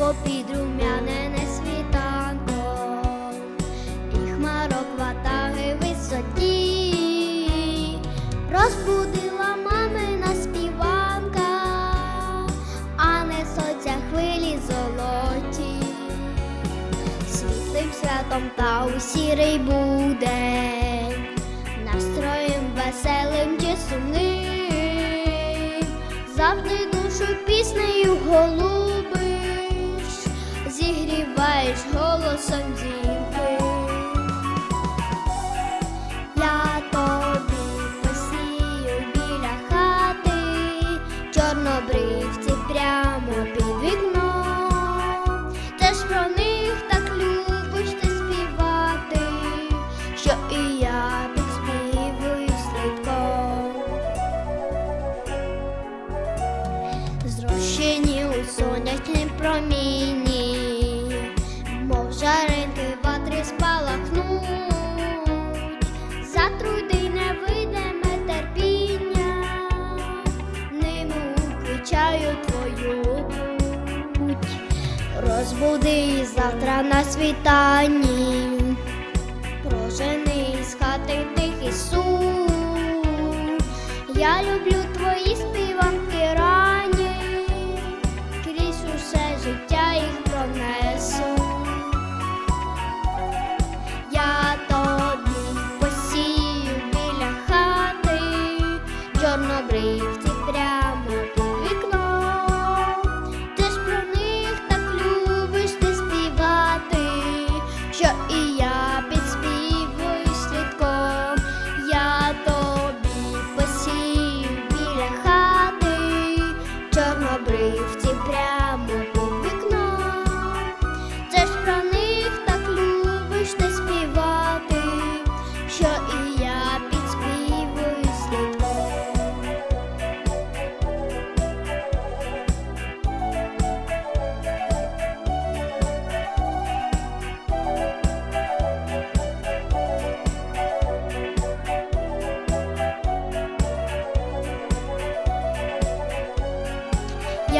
попід рум'янене світанко, і хмарок ватаги висоті, розбудила мамина співанка, а несуться хвилі золоті, світлим святом та у сірий будень, настроєм веселим чи сумним, завжди душу піснею голу. зігріваєш голосом дзвінким. Розбуди завтра на світанні, прожени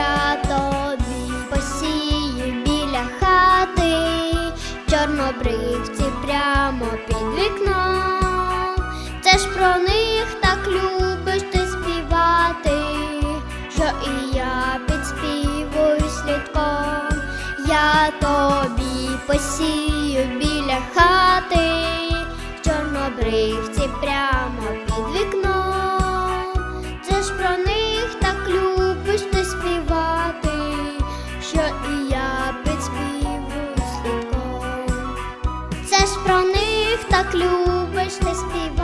Я тобі посію біля хати, чорнобривці прямо під вікном. Це ж про них так любиш ти співати, що і я підспівую слідком. Я тобі посію біля хати, чорнобривці прямо під вікном. Це ж